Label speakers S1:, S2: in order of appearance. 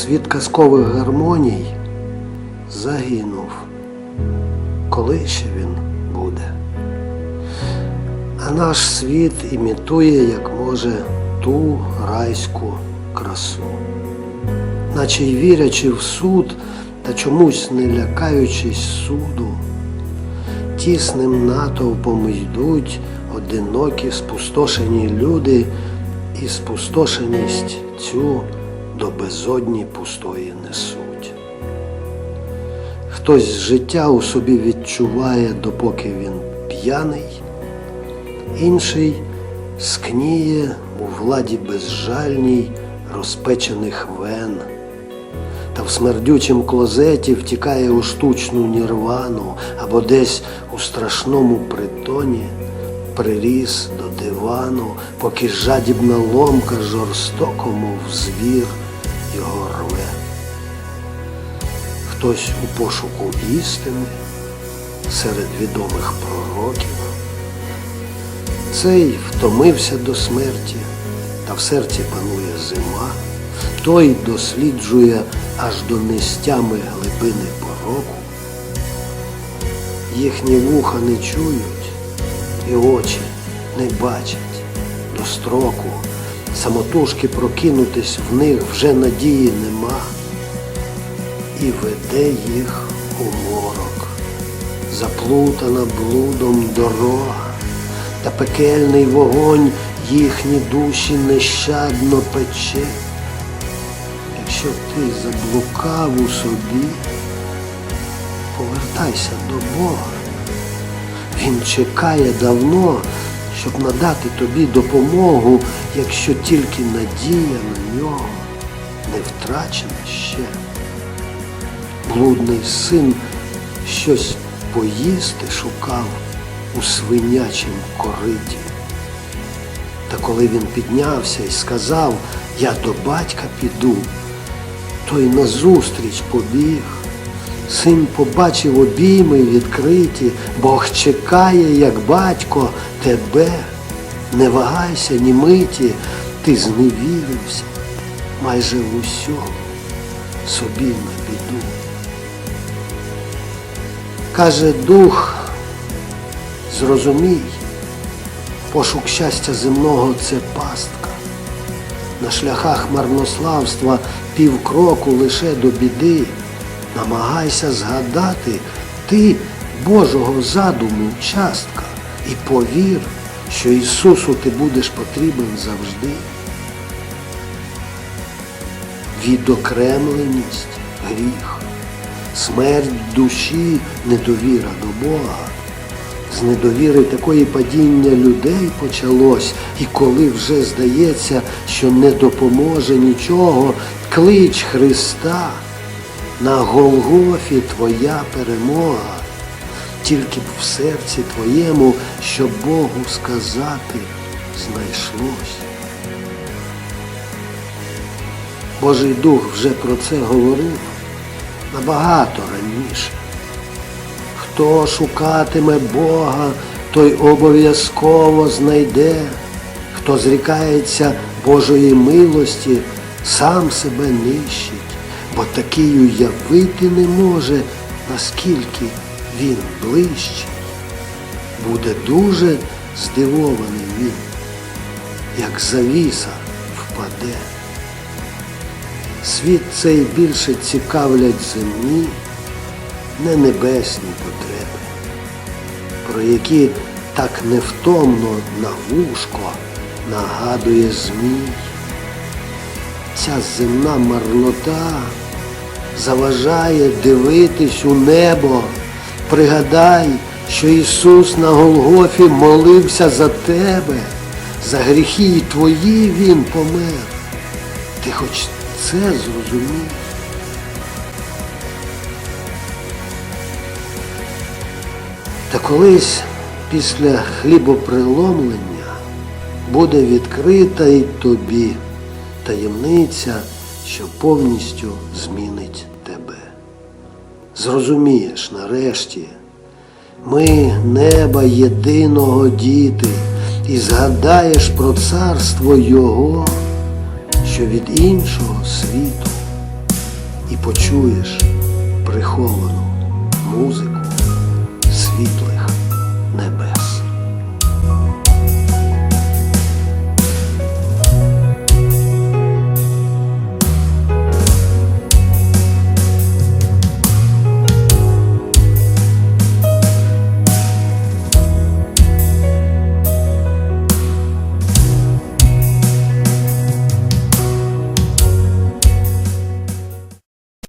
S1: Світ казкових гармоній загинув. Коли ще він буде? А наш світ імітує, як може, ту райську красу, наче й вірячи в суд та чомусь не лякаючись суду, тісним натовпом йдуть одинокі спустошені люди, і спустошеність цю до безодні пустої несуть. Хтось життя у собі відчуває, допоки він п'яний, інший скніє у владі безжальній розпечених вен, та в смердючім клозеті втікає у штучну нірвану або десь у страшному притоні приріс до дивану, поки жадібна ломка жорстоко, мов звір, його рве. Хтось у пошуку істини серед відомих пророків. Цей втомився до смерті, та в серці панує зима, той досліджує аж до нестями глибини пороку. Їхні вуха не чують, і очі не бачать до строку. Самотужки прокинутись в них вже надії нема, і веде їх у морок, заплутана блудом дорога, та пекельний вогонь їхні душі нещадно пече. Якщо ти заблукав у собі, повертайся до Бога. Він чекає давно, щоб надати тобі допомогу, якщо тільки надія на нього не втрачена ще. Блудний син щось поїсти шукав у свинячім кориті. Та коли він піднявся і сказав, я до батька піду, той назустріч побіг. Син побачив обійми відкриті, Бог чекає, як батько, тебе. Не вагайся, ні миті, ти зневірився майже в усьому собі на біду. Каже дух, зрозумій, пошук щастя земного це пастка. На шляхах марнославства півкроку лише до біди. Намагайся згадати ти Божого задуму частка і повір, що Ісусу ти будеш потрібен завжди. Відокремленість гріх, смерть душі, недовіра до Бога. З недовіри такої падіння людей почалось, і коли вже здається, що не допоможе нічого, клич Христа. На Голгофі твоя перемога, тільки б в серці твоєму, щоб Богу сказати, знайшлось. Божий Дух вже про це говорив набагато раніше. Хто шукатиме Бога, той обов'язково знайде, хто зрікається Божої милості, сам себе нищить бо такий уявити не може, наскільки він ближчий. Буде дуже здивований він, як завіса впаде. Світ цей більше цікавлять земні, не небесні потреби, про які так невтомно на вушко нагадує Змій. Ця земна марнота заважає дивитись у небо. Пригадай, що Ісус на Голгофі молився за тебе, за гріхи і твої Він помер. Ти хоч це зрозумів? Та колись після хлібоприломлення буде відкрита й тобі таємниця, що повністю змінить. Зрозумієш нарешті, ми неба єдиного діти, і згадаєш про царство Його, що від іншого світу. і почуєш приховану музику світла.